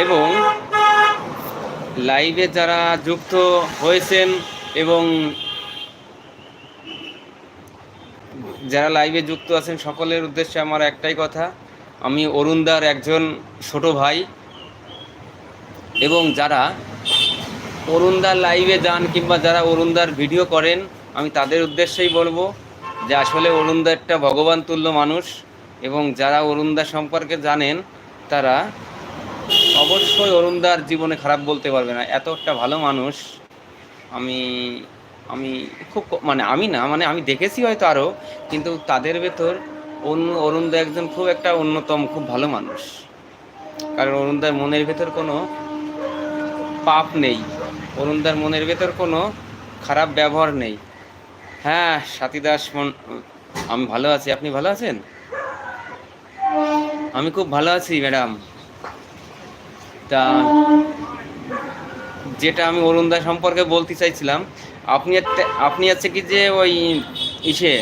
এবং লাইভে যারা যুক্ত হয়েছেন এবং যারা লাইভে যুক্ত আছেন, সকলের উদ্দেশ্যে আমার একটাই কথা, আমি অরুণদার একজন ছোট ভাই এবং যারা অরুণদার লাইভে যান কিংবা যারা অরুণদার ভিডিও করেন, আমি তাদের উদ্দেশ্যেই বলব যে আসলে অরুণদা একটা ভগবান তুল্য মানুষ এবং যারা অরুণদা সম্পর্কে জানেন, তারা অবশ্যই অরুণদার জীবনে খারাপ বলতে পারবে না। এত একটা ভালো মানুষ, আমি আমি খুব মানে আমি না মানে আমি দেখেছি হয়তো আরও কিন্তু তাদের ভেতর অন্য, অরুণদা একজন খুব একটা অন্যতম, খুব ভালো মানুষ। কারণ অরুণদার মনের ভেতর কোনো পাপ নেই। অরুণদার মনের ভেতর কোনো খারাপ ব্যবহার নেই। হ্যাঁ সাথী দাস মন, আমি ভালো আছি। আপনি ভালো আছেন? আমি খুব ভালো আছি, ম্যাডাম। তা যেটা আমি অরুণদা সম্পর্কে বলতে চাইছিলাম, আপনি আপনি আছে কি যে ওই ইসে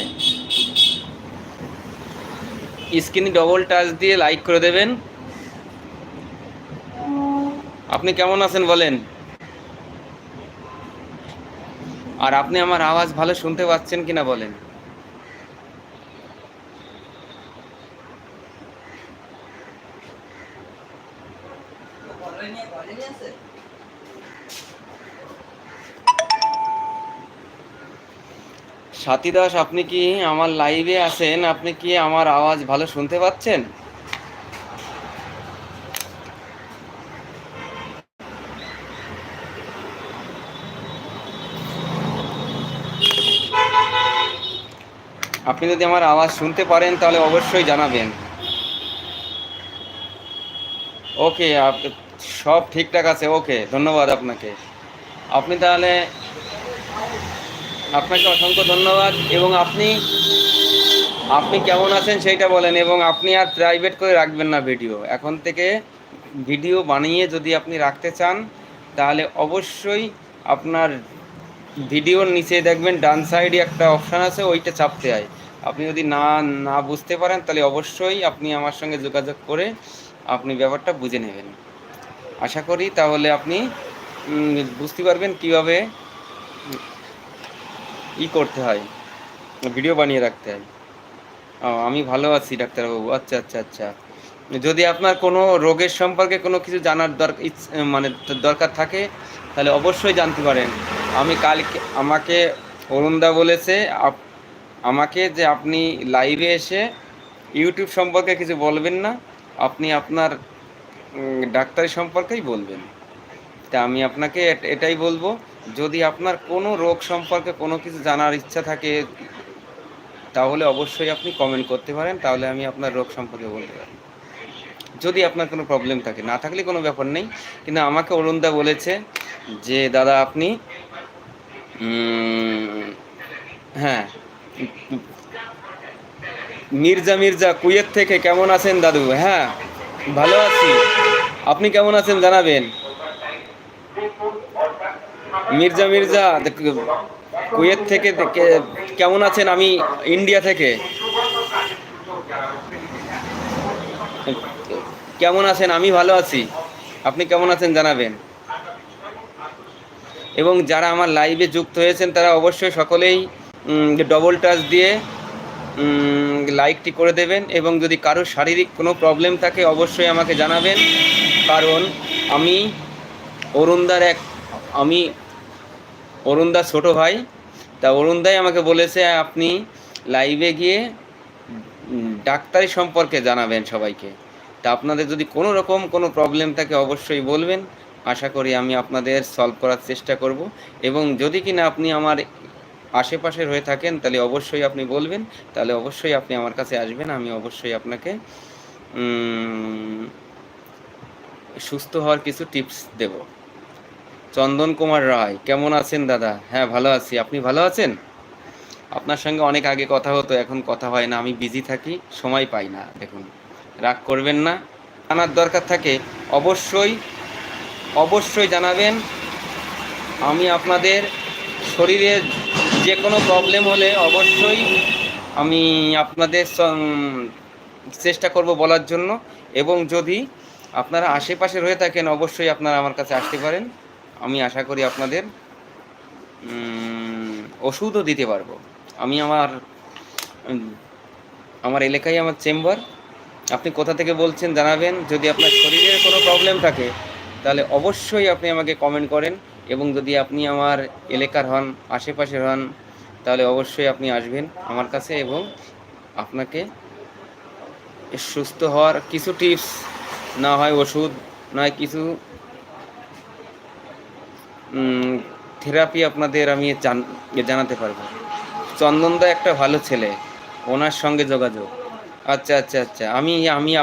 স্ক্রিনে ডবল টাচ দিয়ে লাইক করে দেবেন? আপনি কেমন আছেন বলেন? আর আপনি আমার আওয়াজ ভালো শুনতে পাচ্ছেন কিনা বলেন? সাথী দাস, আপনি কি আমার লাইভে আছেন? আপনি কি আমার আওয়াজ ভালো শুনতে পাচ্ছেন? আপনি যদি আমার আওয়াজ শুনতে পারেন, তাহলে অবশ্যই জানাবেন। ওকে সব ঠিকঠাক আছে, ওকে, ধন্যবাদ আপনাকে। আপনি তাহলে আপনাকে অসংখ্য ধন্যবাদ এবং আপনি আপনি কেমন আছেন সেইটা বলেন এবং আপনি আর প্রাইভেট করে রাখবেন না ভিডিও এখন থেকে ভিডিও বানিয়ে যদি আপনি রাখতে চান, তাহলে অবশ্যই আপনার ভিডিওর নিচে দেখবেন, ডান সাইডে একটা অপশান আছে, ওইটা চাপতে হয়। আপনি যদি না না বুঝতে পারেন, তাহলে অবশ্যই আপনি আমার সঙ্গে যোগাযোগ করে আপনি ব্যাপারটা বুঝে নেবেন। আশা করি তাহলে আপনি বুঝতে পারবেন কীভাবে ই করতে হয় ভিডিও বানিয়ে রাখতে হয়। আমি ভালো আছি, ডাক্তারবাবু। আচ্ছা আচ্ছা আচ্ছা। যদি আপনার কোনো রোগের সম্পর্কে কোনো কিছু জানার দরকার মানে দরকার থাকে, তাহলে অবশ্যই জানতে পারেন। আমি কালকে, আমাকে অরুণদা বলেছে আমাকে যে আপনি লাইভে এসে ইউটিউব সম্পর্কে কিছু বলবেন না, আপনি আপনার ডাক্তারি সম্পর্কেই বলবেন। তা আমি আপনাকে এটাই বলব যদি আপনার কোনো রোগ সম্পর্কে কোনো কিছু জানার ইচ্ছা থাকে, তাহলে অবশ্যই আপনি কমেন্ট করতে পারেন, তাহলে আমি আপনার রোগ সম্পর্কে বলতে পারি যদি আপনার কোনো প্রবলেম থাকে, না থাকলে কোনো ব্যাপার নেই, কিন্তু আমাকে অরুণদা বলেছে যে, দাদা, আপনি হ্যাঁ মির্জা মির্জা, কুয়েত থেকে কেমন আছেন দাদু? হ্যাঁ ভালো আছি। আপনি কেমন আছেন জানাবেন। মির্জা মির্জা কুয়েত থেকে কেমন আছেন? আমি ইন্ডিয়া থেকে। কেমন আছেন? আমি ভালো আছি। আপনি কেমন আছেন জানাবেন। এবং যারা আমার লাইভে যুক্ত হয়েছেন, তারা অবশ্যই সকলেই ডবল টাচ দিয়ে লাইকটি করে দেবেন। এবং যদি কারও শারীরিক কোনো প্রবলেম থাকে, অবশ্যই আমাকে জানাবেন। কারণ আমি অরুণদার এক, আমি অরুণদার ছোট ভাই। তা অরুণদাই আমাকে বলেছে, আপনি লাইভে গিয়ে ডাক্তারি সম্পর্কে জানাবেন সবাইকে। তা আপনাদের যদি কোনো রকম কোনো প্রবলেম থাকে, অবশ্যই বলবেন। আশা করি আমি আপনাদের সলভ করার চেষ্টা করব। এবং যদি কিনা আপনি আমার আশেপাশের হয়ে থাকেন, তাহলে অবশ্যই আপনি বলবেন। তাহলে অবশ্যই আপনি আমার কাছে আসবেন। আমি অবশ্যই আপনাকে সুস্থ হওয়ার কিছু টিপস দেব। চন্দন কুমার রায়, কেমন আছেন দাদা? হ্যাঁ ভালো আছি। আপনি ভালো আছেন? আপনার সঙ্গে অনেক আগে কথা হতো, এখন কথা হয় না। আমি বিজি থাকি, সময় পাই না, দেখুন। রাগ করবেন না। জানার দরকার থাকে, অবশ্যই অবশ্যই জানাবেন। আমি আপনাদের শরীরে যে কোনো প্রবলেম হলে অবশ্যই আমি আপনাদের চেষ্টা করব বলার জন্য। এবং যদি আপনারা আশেপাশে রয়ে থাকেন, অবশ্যই আপনারা আমার কাছে আসতে পারেন। আমি আশা করি আপনাদের ওষুধও দিতে পারব। আমি আমার আমার এলাকায় আমার চেম্বার, আপনি কোথা থেকে বলছেন জানাবেন। যদি আপনার শরীরের কোনো প্রবলেম থাকে, তাহলে অবশ্যই আপনি আমাকে কমেন্ট করেন এবং যদি আপনি আমার এলাকার হন, আশেপাশের হন, তাহলে অবশ্যই আপনি আসবেন আমার কাছে এবং আপনাকে সুস্থ হওয়ার কিছু টিপস না হয় ওষুধ নয় কিছু থেরাপি আপনাদের আমি জান- জানাতে পারব। চন্দনদা একটা ভালো ছেলে, ওনার সঙ্গে যোগাযোগ। আচ্ছা আচ্ছা আচ্ছা আমি আমি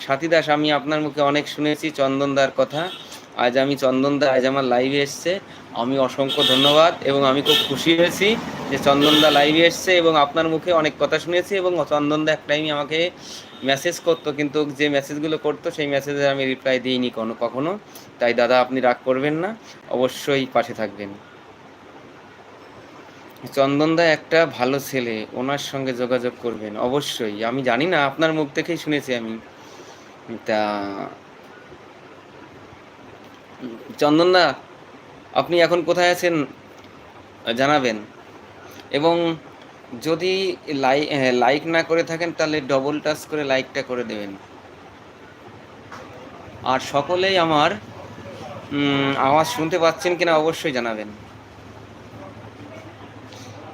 সাথী দাস, আমি আপনার মুখে অনেক শুনেছি চন্দনদার কথা। আজ আমি চন্দনদা আজ আমার লাইভে এসছে। আমি অসংখ্য ধন্যবাদ এবং আমি খুব খুশি হয়েছি। যে চন্দনদা লাইভে এসছে এবং আপনার মুখে অনেক কথা শুনেছি এবং চন্দনদা এক টাইমে আমাকে মেসেজ করতো, কিন্তু যে মেসেজগুলো করতো সেই মেসেজে আমি রিপ্লাই দিইনি কোনো, কখনো। তাই দাদা আপনি রাগ করবেন না, অবশ্যই পাশে থাকবেন। চন্দনদা একটা ভালো ছেলে, ওনার সঙ্গে যোগাযোগ করবেন, অবশ্যই। আমি জানি না, আপনার মুখ থেকেই শুনেছি আমি। তা, চন্দনদা, আপনি এখন কোথায় আছেন? জানাবেন। এবং যদি লাইক লাইক না করে থাকেন, তাহলে ডবল টাচ করে লাইকটা করে দেবেন। আর সকলেই আমার আওয়াজ শুনতে পাচ্ছেন কিনা অবশ্যই জানাবেন।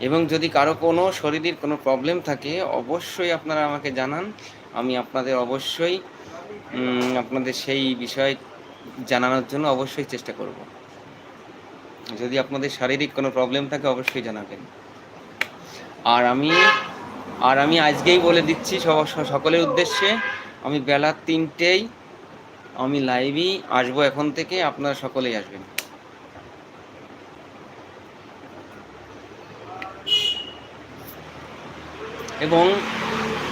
এবং যদি কারও কোনো শরীরের কোনো প্রবলেম থাকে, অবশ্যই আপনারা আমাকে জানান। আমি আপনাদের অবশ্যই আপনাদের সেই বিষয় জানানোর জন্য অবশ্যই চেষ্টা করব। যদি আপনাদের শারীরিক কোনো প্রবলেম থাকে, অবশ্যই জানাবেন। আর আমি আর আমি আজকেই বলে দিচ্ছি সব- সকলের উদ্দেশ্যে, আমি বেলা তিনটেই, আমি লাইভই আসব এখন থেকে, আপনারা সকলেই আসবেন। এবং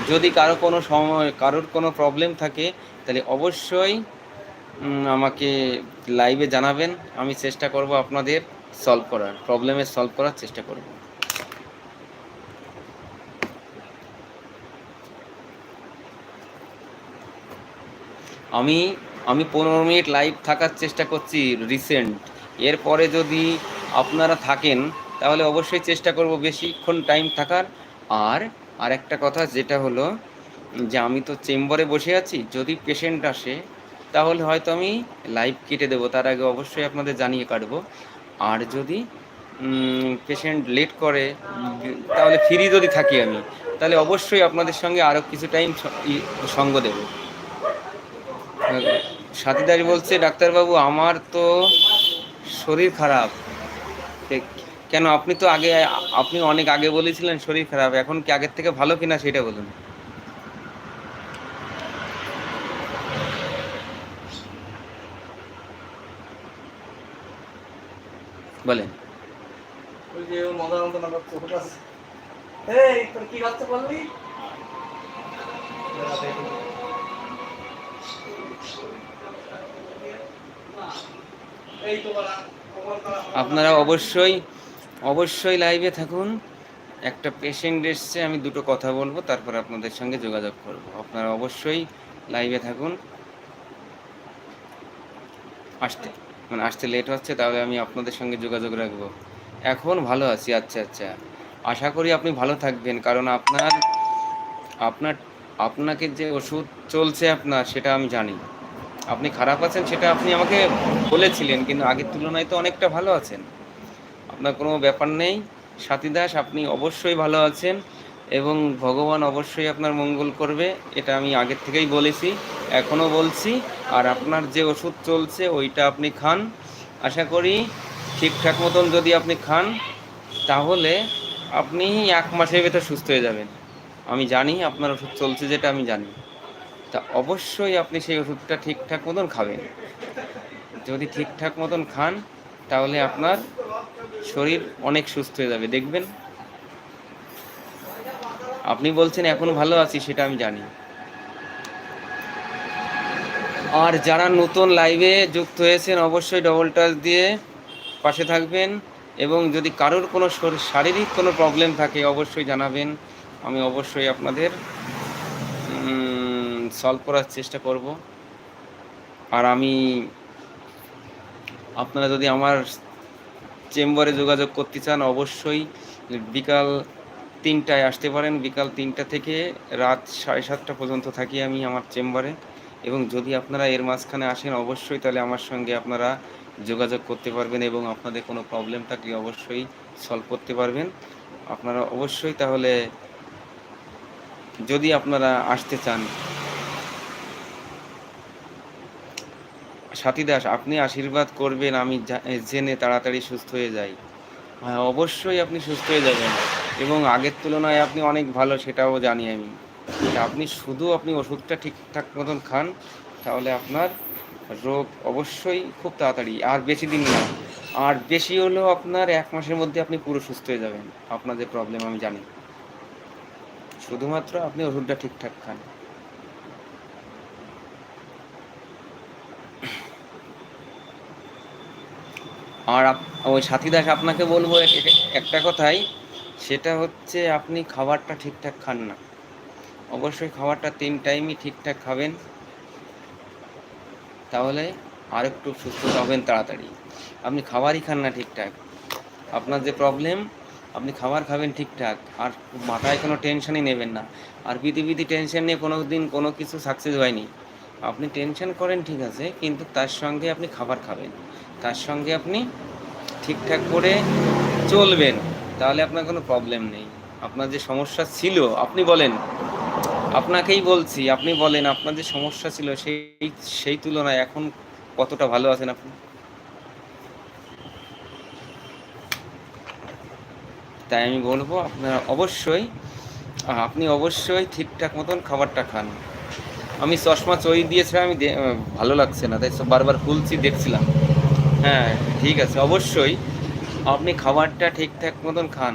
যদি কারও কোনো সময়, কারোর কোনো প্রবলেম থাকে, তাহলে অবশ্যই আমাকে লাইভে জানাবেন, আমি চেষ্টা করব আপনাদের সলভ করার প্রবলেমের সলভ করার চেষ্টা করব। আমি আমি পনেরো মিনিট লাইভ থাকার চেষ্টা করছি রিসেন্ট এরপরে যদি আপনারা থাকেন, তাহলে অবশ্যই চেষ্টা করব বেশিক্ষণ টাইম থাকার। আর আর একটা কথা যেটা হলো যে আমি তো চেম্বারে বসে আছি, যদি পেশেন্ট আসে, তাহলে হয়তো আমি লাইভ কেটে দেবো। তার আগে অবশ্যই আপনাদের জানিয়ে কাটবো। আর যদি পেশেন্ট লেট করে, তাহলে ফ্রি যদি থাকি আমি, তাহলে অবশ্যই আপনাদের সঙ্গে আরও কিছু টাইম সঙ্গ দেবো। সাথীদারি বলছে, ডাক্তারবাবু, আমার তো শরীর খারাপ। কেন আপনি তো আগে, আপনি অনেক আগে বলেছিলেন শরীর খারাপ, এখন কি আগের থেকে ভালো কিনা সেটা বলুন। বলেন। কি বললি এই তোমার আপনারা অবশ্যই অবশ্যই লাইভে থাকুন। একটা পেশেন্ট এসছে, আমি দুটো কথা বলব, তারপর আপনাদের সঙ্গে যোগাযোগ করব। আপনারা অবশ্যই লাইভে থাকুন। আসতে মানে আসতে লেট হচ্ছে, তাহলে আমি আপনাদের সঙ্গে যোগাযোগ রাখব। এখন ভালো আছি আচ্ছা আচ্ছা। আশা করি আপনি ভালো থাকবেন, কারণ আপনার আপনার, আপনাকে যে ওষুধ চলছে আপনার, সেটা আমি জানি। আপনি খারাপ আছেন সেটা আপনি আমাকে বলেছিলেন, কিন্তু আগের তুলনায় তো অনেকটা ভালো আছেন। আপনার কোনো ব্যাপার নেই। সাথী দাস আপনি অবশ্যই ভালো আছেন এবং ভগবান অবশ্যই আপনার মঙ্গল করবে, এটা আমি আগের থেকেই বলেছি, এখনও বলছি, আর আপনার যে ওষুধ চলছে ওইটা আপনি খান। আশা করি ঠিকঠাক মতন যদি আপনি খান, তাহলে আপনি এক মাসের ভেতর সুস্থ হয়ে যাবেন। আমি জানি আপনার ওষুধ চলছে যেটা, আমি জানি। তা অবশ্যই আপনি সেই ওষুধটা ঠিকঠাক মতন খাবেন। যদি ঠিকঠাক মতন খান, তাহলে আপনার শরীর অনেক সুস্থ হয়ে যাবে, দেখবেন। আপনি বলছেন এখন ভালো আছি, সেটা আমি জানি। আর যারা নতুন লাইভে যুক্ত হয়েছেন, অবশ্যই ডবল টাচ দিয়ে পাশে থাকবেন এবং যদি কারোর কোনো শরীর- শারীরিক কোনো প্রবলেম থাকে, অবশ্যই জানাবেন। আমি অবশ্যই আপনাদের সলভ করার চেষ্টা করব। আর আমি আপনারা যদি আমার চেম্বারে যোগাযোগ করতে চান, অবশ্যই বিকাল তিনটায় আসতে পারেন। বিকাল তিনটা থেকে রাত সাড়ে সাতটা পর্যন্ত থাকি আমি আমার চেম্বারে। এবং যদি আপনারা এর মাঝখানে আসেন, অবশ্যই তাহলে আমার সঙ্গে আপনারা যোগাযোগ করতে পারবেন এবং আপনাদের কোনো প্রবলেম থাকলে অবশ্যই সলভ করতে পারবেন। আপনারা অবশ্যই তাহলে যদি আপনারা আসতে চান সাথী দাস, আপনি আশীর্বাদ করবেন, আমি জেনে তাড়াতাড়ি সুস্থ হয়ে যাই। হ্যাঁ অবশ্যই আপনি সুস্থ হয়ে যাবেন এবং আগের তুলনায় আপনি অনেক ভালো, সেটাও জানি আমি। আপনি শুধু আপনি ওষুধটা ঠিকঠাক মতন খান, তাহলে আপনার রোগ অবশ্যই খুব তাড়াতাড়ি, আর বেশি দিন না। আর বেশি হলেও আপনার এক মাসের মধ্যে আপনি পুরো সুস্থ হয়ে যাবেন। আপনার যে প্রবলেম আমি জানি। শুধুমাত্র আপনি ওষুধটা ঠিকঠাক খান। আর ওই সাথী দাস আপনাকে বলব এক- এক- একটা কথাই, সেটা হচ্ছে আপনি খাবারটা ঠিকঠাক খান না। অবশ্যই খাবারটা তিন টাইমই ঠিকঠাক খাবেন। তাহলে আর একটু সুস্থ হবেন তাড়াতাড়ি। আপনি খাবারই খান না ঠিকঠাক। আপনার যে প্রবলেম আপনি খাবার খাবেন ঠিকঠাক। আর মাথায় কোনো টেনশনই নেবেন না। আর পৃথিবীতে টেনশন নিয়ে কোনো দিন কোনো কিছু সাকসেস হয়নি। আপনি টেনশন করেন ঠিক আছে, কিন্তু তার সঙ্গে আপনি খাবার খাবেন। তার সঙ্গে আপনি ঠিকঠাক করে চলবেন, তাহলে আপনার কোনো প্রবলেম নেই। আপনার যে সমস্যা ছিল, আপনি বলেন। আপনাকেই বলছি, আপনি বলেন, আপনার যে সমস্যা ছিল, সেই সেই তুলনায় এখন কতটা ভালো আছেন আপনি? তাই আমি বলব, আপনার অবশ্যই, আপনি অবশ্যই ঠিকঠাক মতন খাবারটা খান। আমি চশমা চই দিয়েছিলাম আমি ভালো লাগছে না, তাই সব বারবার খুলছি, দেখছিলাম। হ্যাঁ ঠিক আছে, অবশ্যই। আপনি খাবারটা ঠিকঠাক মতন খান।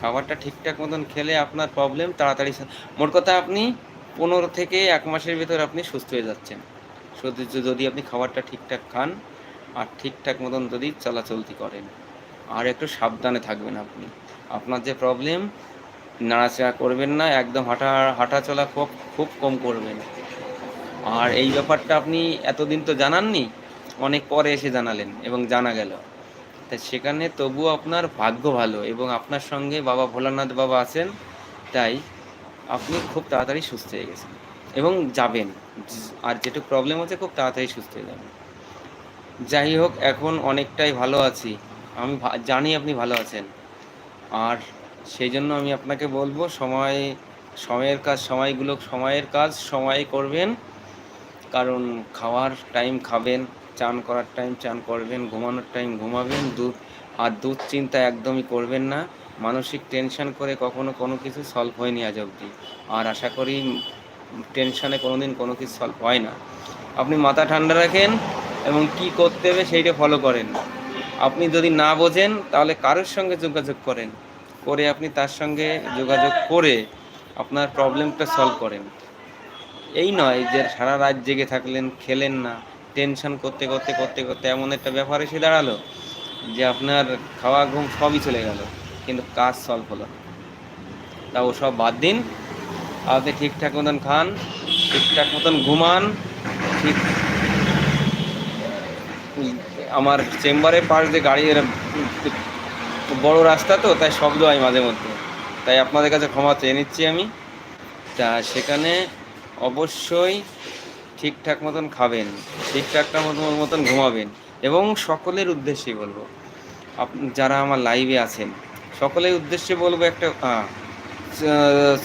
খাবারটা ঠিকঠাক মতন খেলে আপনার প্রবলেম তাড়াতাড়ি মোট কথা আপনি পনেরো থেকে এক মাসের ভিতর আপনি সুস্থ হয়ে যাচ্ছেন। যদি আপনি খাবারটা ঠিকঠাক খান আর ঠিকঠাক মতন যদি চলাচলতি করেন। আর একটু সাবধানে থাকবেন আপনি। আপনার যে প্রবলেম নাড়াচাড়া করবেন না, একদম হাঁটা হাঁটা চলা খুব খুব কম করবেন। আর এই ব্যাপারটা আপনি এতদিন তো জানাননি অনেক পরে এসে জানালেন এবং জানা গেল। তাই সেখানে তবুও আপনার ভাগ্য ভালো এবং আপনার সঙ্গে বাবা ভোলানাথ বাবা আছেন, তাই আপনি খুব তাড়াতাড়ি সুস্থ হয়ে গেছেন এবং যাবেন। আর যেটুকু প্রবলেম হচ্ছে খুব তাড়াতাড়ি সুস্থ হয়ে যাবেন। যাই হোক, এখন অনেকটাই ভালো আছি। আমি জানি আপনি ভালো আছেন। আর সেই জন্য আমি আপনাকে বলব, সময়, সময়ের কাজ, সময়গুলো, সময়ের কাজ সময়ে করবেন। কারণ খাওয়ার টাইম খাবেন। চান করার টাইম চান করবেন, ঘুমানোর টাইম ঘুমাবেন, দুধ, আর দুধ চিন্তা একদমই করবেন না। মানসিক টেনশন করে কখনো কোনো কিছু সলভ হয়নি আজ অবধি। আর আশা করি টেনশনে কোনো দিন কোনো কিছু সলভ হয় না। আপনি মাথা ঠান্ডা রাখেন এবং কি করতে হবে সেইটা ফলো করেন। আপনি যদি না বোঝেন, তাহলে কারোর সঙ্গে যোগাযোগ করেন। করে আপনি তার সঙ্গে যোগাযোগ করে আপনার প্রবলেমটা সলভ করেন। এই নয় যে সারা রাত জেগে থাকলেন, খেলেন না। টেনশন করতে করতে করতে করতে এমন একটা ব্যাপার এসে দাঁড়াল যে আপনার খাওয়া, ঘুম সবই চলে গেল, কিন্তু কাজ সলভ হলো। তা ওসব বাদ দিন আপনি ঠিকঠাক মতন খান, ঠিকঠাক মতন ঘুমান, ঠিক আমার চেম্বারের পাশ দিয়ে গাড়ি বড় রাস্তা তো, তাই শব্দ হয় মাঝে মধ্যে তাই আপনাদের কাছে ক্ষমা চেয়ে নিচ্ছি আমি তা সেখানে অবশ্যই ঠিকঠাক মতন খাবেন ঠিকঠাক মতন মতন ঘুমাবেন এবং সকলের উদ্দেশ্যেই বলব। যারা আমার লাইভে আছেন, সকলের উদ্দেশ্যে বলব একটা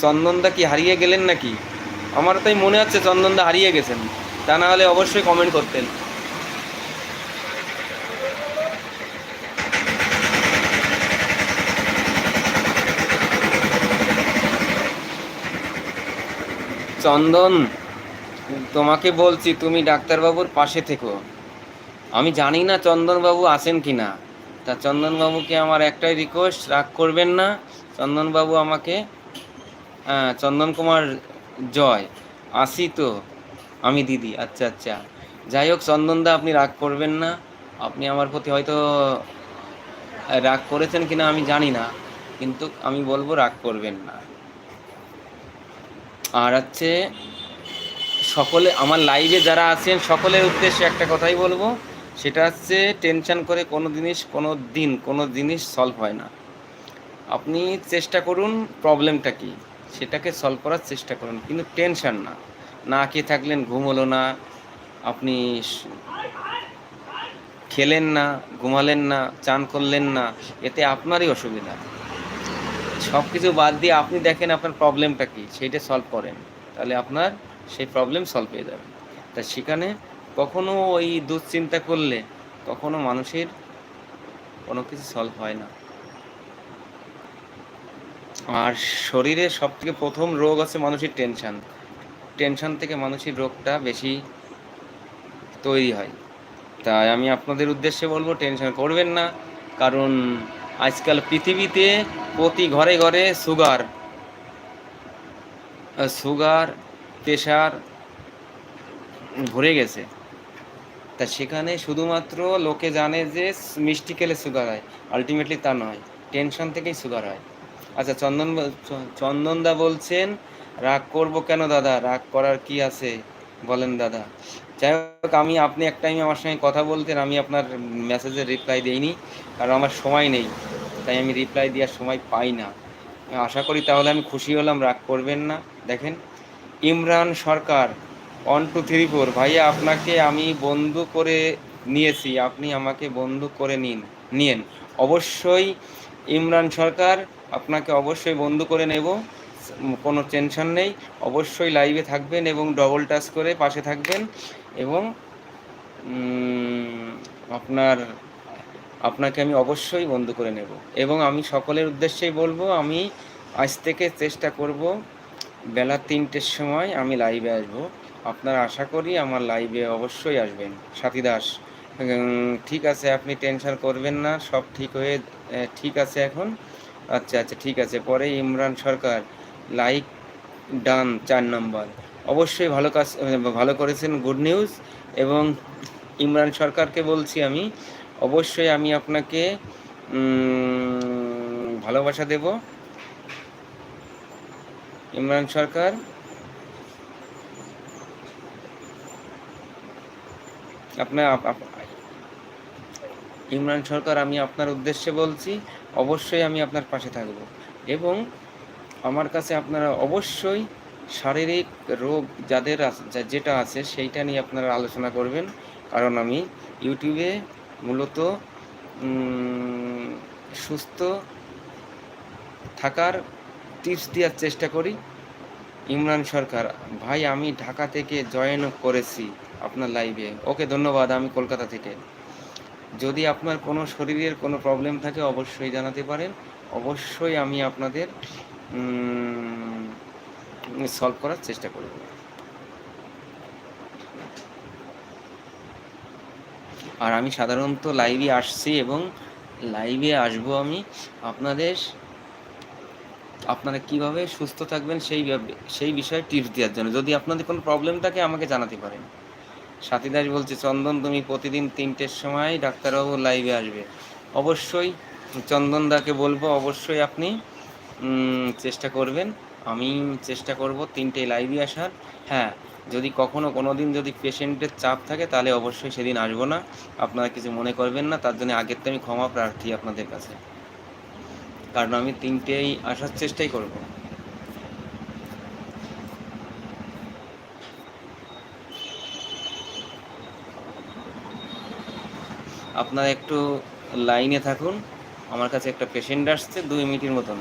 চন্দনদা কি হারিয়ে গেলেন নাকি? আমার তাই মনে হচ্ছে চন্দনদা হারিয়ে গেছেন, তা না হলে অবশ্যই কমেন্ট করতেন। চন্দন তোমাকে বলছি, তুমি ডাক্তারবাবুর পাশে থেকো। আমি জানি না চন্দনবাবু আছেন কি না তা চন্দনবাবুকে আমার একটাই রিকোয়েস্ট রাগ করবেন না। চন্দনবাবু আমাকে হ্যাঁ চন্দন কুমার জয়। আসি তো। আমি দিদি আচ্ছা আচ্ছা। যাই হোক, চন্দনদা, আপনি রাগ করবেন না। আপনি আমার প্রতি হয়তো রাগ করেছেন কিনা আমি জানি না। কিন্তু আমি বলব, রাগ করবেন না। আর হচ্ছে সকলে, আমার লাইভে যারা আছেন, সকলের উদ্দেশ্যে একটা কথাই বলব। সেটা হচ্ছে টেনশন করে কোনো জিনিস, কোনো দিন, কোনো জিনিস সলভ হয় না। আপনি চেষ্টা করুন প্রবলেমটা কি? সেটাকে সলভ করার চেষ্টা করুন, কিন্তু টেনশন না। না খেয়ে থাকলেন, ঘুম হলো না। আপনি খেলেন না, ঘুমালেন না, চান করলেন না, এতে আপনারই অসুবিধা। সব কিছু বাদ দিয়ে আপনি দেখেন আপনার প্রবলেমটা কি, সেইটা সলভ করেন। তাহলে আপনার সেই প্রবলেম সলভ হয়ে যাবে। তা সেখানে কখনো ওই দুশ্চিন্তা করলে কখনো মানুষের কোনো কিছু সলভ হয় না। আর শরীরে সব থেকে প্রথম রোগ আছে মানুষের টেনশন টেনশন থেকে মানুষের রোগটা বেশি তৈরি হয়। তাই আমি আপনাদের উদ্দেশ্যে বলব টেনশন করবেন না। কারণ আজকাল পৃথিবীতে প্রতি ঘরে ঘরে সুগার সুগার প্রেশার ভরে গেছে। তা সেখানে শুধুমাত্র লোকে জানে যে মিষ্টি খেলে সুগার হয় আলটিমেটলি তা নয় টেনশন থেকেই সুগার হয়। আচ্ছা চন্দন চন্দনদা বলছেন, রাগ করব কেন দাদা? রাগ করার কি আছে? বলেন দাদা। যাই হোক, আমি, আপনি এক টাইমে আমার সঙ্গে কথা বলতেন, আমি আপনার মেসেজের রিপ্লাই দিইনি, কারণ আমার সময় নেই, তাই আমি রিপ্লাই দেওয়ার সময় পাই না। আশা করি তাহলে আমি খুশি হলাম, রাগ করবেন না। দেখেন Imran Sarkar one two three four ভাইয়া, আপনাকে আমি বন্ধু করে নিয়েছি। আপনি আমাকে বন্ধু করে নিন, নিয়েন। অবশ্যই ইমরান সরকার, আপনাকে অবশ্যই বন্ধু করে নেব। কোনো টেনশন নেই। অবশ্যই লাইভে থাকবেন এবং ডবল টাচ করে পাশে থাকবেন এবং আপনার, আপনাকে আমি অবশ্যই বন্ধু করে নেব। এবং আমি সকলের উদ্দেশ্যেই বলব, আমি আজ থেকে চেষ্টা করব বেলা তিনটের সময় আমি লাইভে আসব। আপনারা আশা করি আমার লাইভে অবশ্যই আসবেন। সাথী দাস ঠিক আছে, আপনি টেনশন করবেন না, সব ঠিক হয়ে ঠিক আছে এখন? আচ্ছা আচ্ছা ঠিক আছে। পরে ইমরান সরকার লাইক ডান চার নম্বর অবশ্যই ভালো কাজ, ভালো করেছেন গুড নিউজ এবং ইমরান সরকারকে বলছি আমি, অবশ্যই আমি আপনাকে ভালোবাসা দেব। ইমরান সরকার। আপনার আপ- আপ- ইমরান সরকার, আমি আপনার উদ্দেশ্যে বলছি, অবশ্যই আমি আপনার পাশে থাকব। এবং আমার কাছে আপনারা অবশ্যই শারীরিক রোগ যাদের যেটা আছে, সেইটা নিয়ে আপনারা আলোচনা করবেন। কারণ আমি ইউটিউবে মূলত সুস্থ থাকার টিপস দেওয়ার চেষ্টা করি। ইমরান সরকার, ভাই, আমি ঢাকা থেকে জয়েন করেছি আপনার লাইভে ওকে, ধন্যবাদ, আমি কলকাতা থেকে। যদি আপনার কোনো শরীরের কোনো প্রবলেম থাকে, অবশ্যই জানাতে পারেন। অবশ্যই আমি আপনাদের সলভ করার চেষ্টা করব। আর আমি সাধারণত লাইভে আসছি এবং লাইভে আসব আমি আপনাদের আপনারা কীভাবে সুস্থ থাকবেন সেই সেই বিষয়ে টিপস দেওয়ার জন্য। যদি আপনাদের কোনো প্রবলেম থাকে, আমাকে জানাতে পারেন। সাথী দাস বলছে, চন্দন, তুমি প্রতিদিন তিনটের সময় ডাক্তারবাবু লাইভে আসবে। অবশ্যই চন্দনদাকে বলব, অবশ্যই আপনি চেষ্টা করবেন। আমি চেষ্টা করব তিনটে লাইভে আসার। হ্যাঁ যদি কখনো কোনো দিন যদি পেশেন্টের চাপ থাকে, তাহলে অবশ্যই সেদিন আসব না। আপনারা কিছু মনে করবেন না, তার জন্য আগের তো আমি ক্ষমা প্রার্থী আপনাদের কাছে। কারণ আমি তিনটেই আসার চেষ্টাই করব। আপনারা একটু লাইনে থাকুন। আমার কাছে একটা পেশেন্ট আসছে, দুই মিনিটের মতন।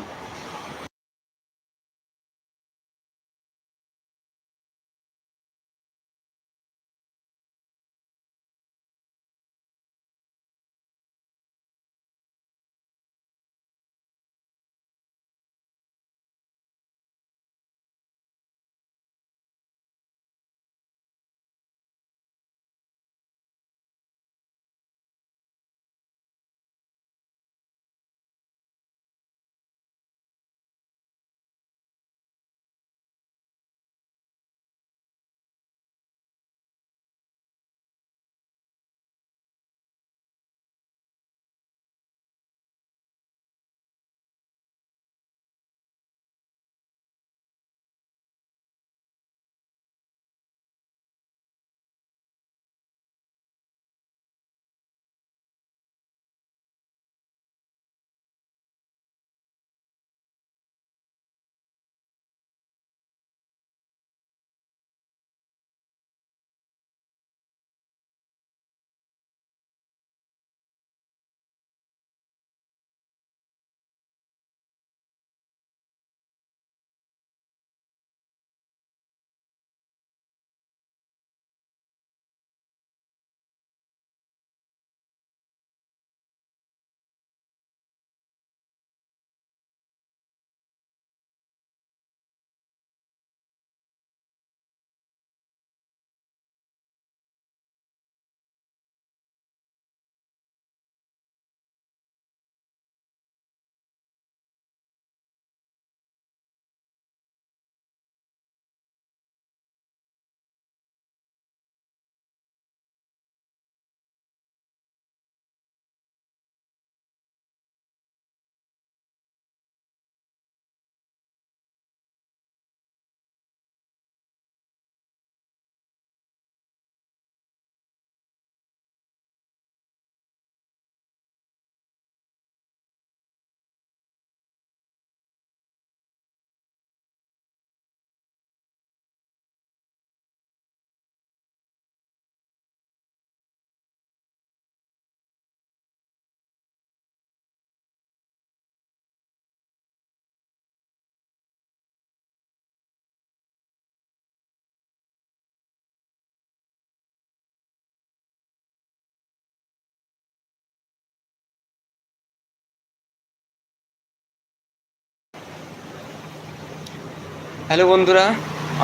হ্যালো বন্ধুরা,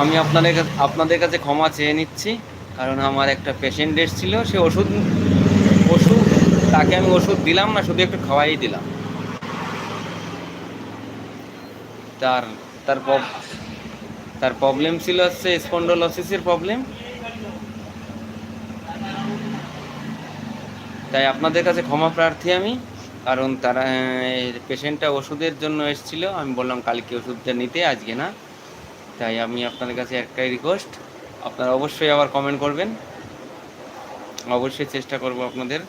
আমি আপনাদের আপনাদের কাছে ক্ষমা চেয়ে নিচ্ছি, কারণ আমার একটা পেশেন্ট এসেছিল, সে ওষুধ ওষুধ তাকে আমি ওষুধ দিলাম না, শুধু একটু খাওয়াই দিলাম। তার তার তার প্রবলেম ছিল হচ্ছে স্পন্ডোলসিসের প্রবলেম তাই আপনাদের কাছে ক্ষমা প্রার্থী আমি, কারণ তারা পেশেন্টটা ওষুধের জন্য এসেছিল। আমি বললাম, কালকে ওষুধটা নিতে, আজকে না। তাই আমি আপনাদের কাছে একটাই রিকোয়েস্ট আপনারা অবশ্যই আবার কমেন্ট করবেন। অবশ্যই চেষ্টা করব আপনাদের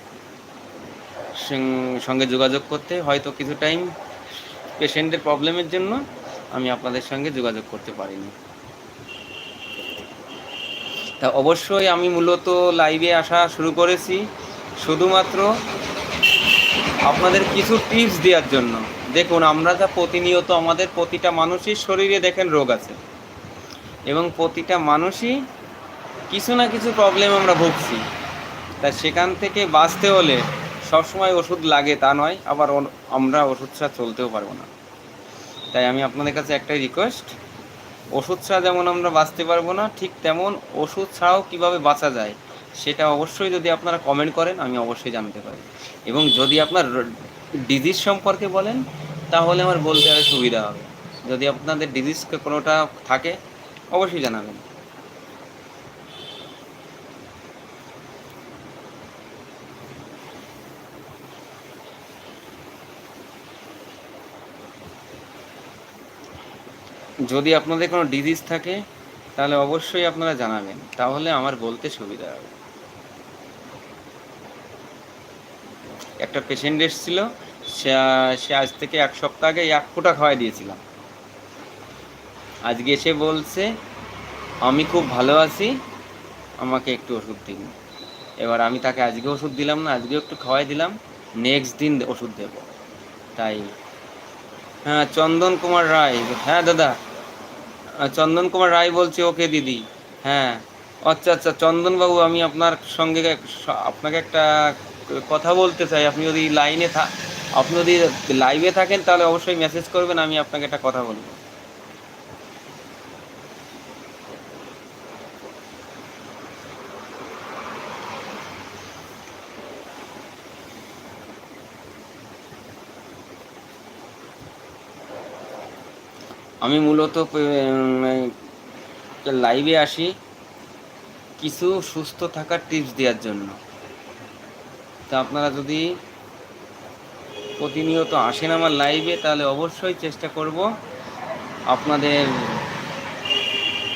সঙ্গে যোগাযোগ করতে। হয়তো কিছু টাইম পেশেন্টের প্রবলেমের জন্য আমি আপনাদের সঙ্গে যোগাযোগ করতে পারিনি। তা অবশ্যই আমি মূলত লাইভে আসা শুরু করেছি শুধুমাত্র আপনাদের কিছু টিপস দেওয়ার জন্য। দেখুন, আমরা যা প্রতিনিয়ত আমাদের প্রতিটা মানুষের শরীরে দেখেন রোগ আছে। এবং প্রতিটা মানুষই কিছু না কিছু প্রবলেম আমরা ভুগছি। তা সেখান থেকে বাঁচতে হলে সবসময় ওষুধ লাগে, তা নয়, আবার আমরা ওষুধ ছাড়া চলতেও পারব না। তাই আমি আপনাদের কাছে একটাই রিকোয়েস্ট ওষুধ ছাড়া যেমন আমরা বাঁচতে পারব না, ঠিক তেমন ওষুধ ছাড়াও কীভাবে বাঁচা যায়, সেটা অবশ্যই যদি আপনারা কমেন্ট করেন, আমি অবশ্যই জানতে পারি। এবং যদি আপনার ডিজিজ সম্পর্কে বলেন, তাহলে আমার বলতে আরও সুবিধা হবে। যদি আপনাদের ডিজিজ কোনোটা থাকে অবশ্যই জানাবেন। যদি আপনাদের কোনো ডিজিজ থাকে, তাহলে অবশ্যই আপনারা জানাবেন। তাহলে আমার বলতে সুবিধা হবে। একটা পেশেন্ট এসেছিল, সে সে আজ থেকে এক সপ্তাহ আগে এক ফোঁটা খাওয়াই দিয়েছিলাম। আজকে এসে বলছে, আমি খুব ভালো আছি, আমাকে একটু ওষুধ দিন। এবার আমি তাকে আজকে ওষুধ দিলাম না আজকেও একটু খাওয়াই দিলাম নেক্সট দিন ওষুধ দেব। তাই হ্যাঁ চন্দন কুমার রায় হ্যাঁ দাদা চন্দন কুমার রায় বলছি ওকে দিদি হ্যাঁ। আচ্ছা আচ্ছা চন্দনবাবু, আমি আপনার সঙ্গে আপনাকে একটা কথা বলতে চাই, আপনি যদি লাইনে থা, আপনি যদি লাইভে থাকেন, তাহলে অবশ্যই মেসেজ করবেন, আমি আপনাকে একটা কথা বলব। আমি মূলত লাইভে আসি কিছু সুস্থ থাকার টিপস দেওয়ার জন্য। তা আপনারা যদি প্রতিনিয়ত আসেন আমার লাইভে তাহলে অবশ্যই চেষ্টা করব আপনাদের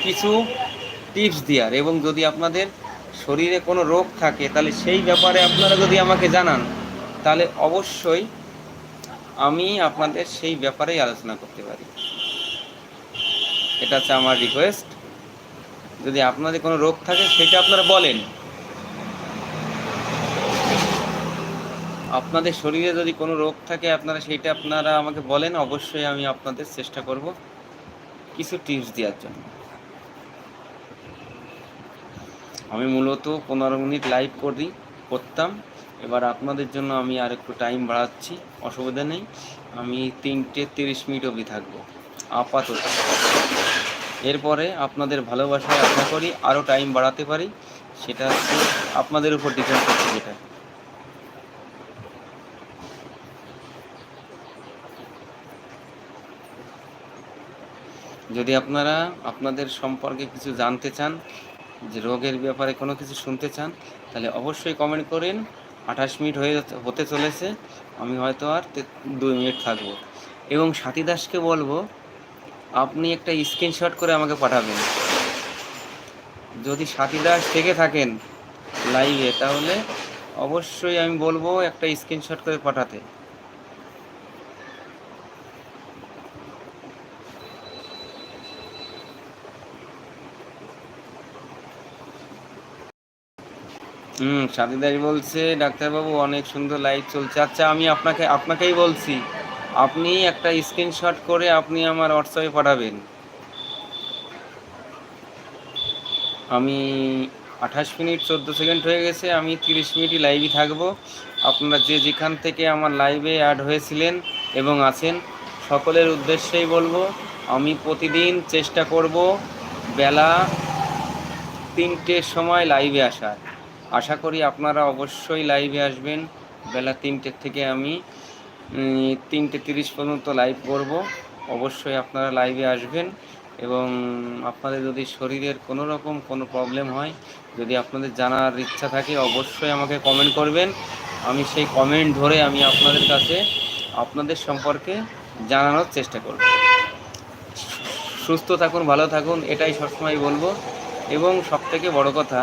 কিছু টিপস দেওয়ার। এবং যদি আপনাদের শরীরে কোনো রোগ থাকে, তাহলে সেই ব্যাপারে আপনারা যদি আমাকে জানান, তাহলে অবশ্যই আমি আপনাদের সেই ব্যাপারেই আলোচনা করতে পারি। এটা হচ্ছে আমার রিকোয়েস্ট যদি আপনাদের কোনো রোগ থাকে, সেটা আপনারা বলেন। আপনাদের শরীরে যদি কোনো রোগ থাকে, আপনারা সেইটা আপনারা আমাকে বলেন। অবশ্যই আমি আপনাদের চেষ্টা করব কিছু টিপস দেওয়ার জন্য। আমি মূলত পনেরো মিনিট লাইভ করি, করতাম। এবার আপনাদের জন্য আমি আর একটু টাইম বাড়াচ্ছি। অসুবিধা নেই। আমি তিনটে তিরিশ মিনিট অবধি থাকব। আপাতত। এরপরে আপনাদের ভালোবাসায় আশা করি আরও টাইম বাড়াতে পারি। সেটা হচ্ছে আপনাদের উপর ডিপেন্ড করছে যেটা। যদি আপনারা আপনাদের সম্পর্কে কিছু জানতে চান, যে রোগের ব্যাপারে কোনো কিছু শুনতে চান, তাহলে অবশ্যই কমেন্ট করেন। আঠাশ মিনিট হয়ে হতে চলেছে। আমি হয়তো আর দুই মিনিট থাকব। এবং সাথী দাসকে বলব আপনি একটা স্ক্রিনশট করে আমাকে পাঠাবেন। যদি সাথী দাস থেকে থাকেন লাইভে তাহলে অবশ্যই আমি বলব একটা স্ক্রিনশট করে পাঠাতে। হুম সাথী দাস বলছে, ডাক্তারবাবু অনেক সুন্দর লাইভ চলছে। আচ্ছা আমি আপনাকে, আপনাকেই বলছি। আপনি একটা স্ক্রিনশট করে আপনি আমার হোয়াটসঅ্যাপে পাঠাবেন। আমি আঠাশ মিনিট চোদ্দ সেকেন্ড হয়ে গেছে, আমি তিরিশ মিনিটই লাইভই থাকব। আপনারা যে যেখান থেকে আমার লাইভে অ্যাড হয়েছিলেন এবং আছেন, সকলের উদ্দেশ্যেই বলব, আমি প্রতিদিন চেষ্টা করব বেলা তিনটের সময় লাইভে আসার। আশা করি আপনারা অবশ্যই লাইভে আসবেন, বেলা তিনটের থেকে আমি তিনটে তিরিশ পর্যন্ত লাইভ করব। অবশ্যই আপনারা লাইভে আসবেন এবং আপনাদের যদি শরীরের কোনো রকম কোনো প্রবলেম হয়, যদি আপনাদের জানার ইচ্ছা থাকে, অবশ্যই আমাকে কমেন্ট করবেন। আমি সেই কমেন্ট ধরে আমি আপনাদের কাছে আপনাদের সম্পর্কে জানানোর চেষ্টা করব। সুস্থ থাকুন, ভালো থাকুন, এটাই সবসময় বলব। এবং সবথেকে বড় কথা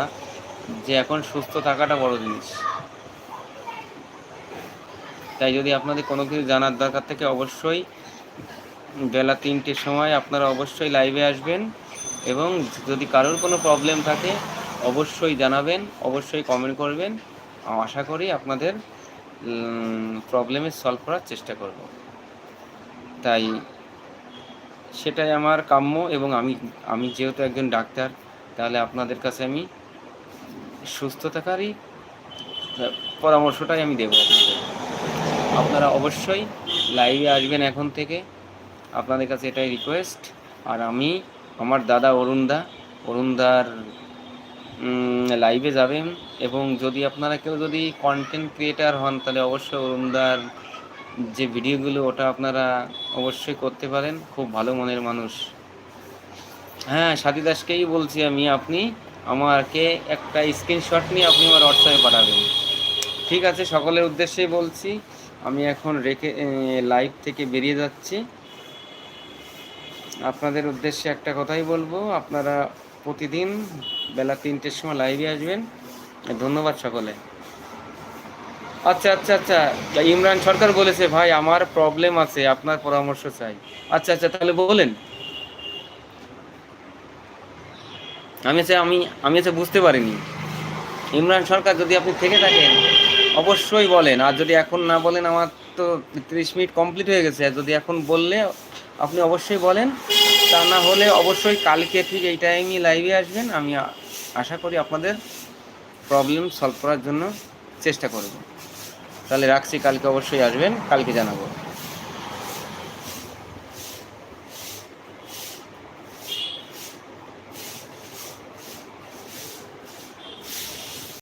যে এখন সুস্থ থাকাটা বড় জিনিস। তাই যদি আপনাদের কোনো কিছু জানার দরকার থাকে, অবশ্যই বেলা তিনটের সময় আপনারা অবশ্যই লাইভে আসবেন এবং যদি কারোর কোনো প্রবলেম থাকে, অবশ্যই জানাবেন, অবশ্যই কমেন্ট করবেন। আশা করি আপনাদের প্রবলেমের সলভ করার চেষ্টা করব। তাই সেটাই আমার কাম্য এবং আমি আমি যেহেতু একজন ডাক্তার, তাহলে আপনাদের কাছে আমি সুস্থ থাকারই পরামর্শটাই আমি দেবো আপনাদের। আপনারা অবশ্যই লাইভে আসবেন এখন থেকে। আপনাদের কাছে এটাই রিকোয়েস্ট আর আমি, আমার দাদা অরুণদা, অরুণদার লাইভে যাবেন। এবং যদি আপনারা কেউ যদি কন্টেন্ট ক্রিয়েটার হন, তাহলে অবশ্যই অরুণদার যে ভিডিওগুলো ওটা আপনারা অবশ্যই করতে পারেন। খুব ভালো মনের মানুষ। হ্যাঁ সাথী দাসকেই বলছি আমি, আপনি আমাকে একটা স্ক্রিনশট নিয়ে আপনি আমার হোয়াটসঅ্যাপে পাঠাবেন। ঠিক আছে, সকলের উদ্দেশ্যেই বলছি। আমি এখন রেখে লাইভ থেকে বেরিয়ে যাচ্ছি। আপনাদের উদ্দেশ্যে একটা কথাই বলব, আপনারা প্রতিদিন বেলা তিনটের সময় লাইভে আসবেন। ধন্যবাদ সকলে। আচ্ছা আচ্ছা আচ্ছা ইমরান সরকার বলেছে, ভাই, আমার প্রবলেম আছে, আপনার পরামর্শ চাই। আচ্ছা আচ্ছা তাহলে বলেন। আমি আমি আমি বুঝতে পারিনি। ইমরান সরকার, যদি আপনি থেকে থাকেন অবশ্যই বলেন। আর যদি এখন না বলেন, আমার তো তিরিশ মিনিট কমপ্লিট হয়ে গেছে। যদি এখন বললে, আপনি অবশ্যই বলেন। তা না হলে অবশ্যই কালকে ঠিক এই টাইমই লাইভে আসবেন। আমি আশা করি আপনাদের প্রবলেম সলভ করার জন্য চেষ্টা করব। তাহলে রাখছি। কালকে অবশ্যই আসবেন। কালকে জানাব।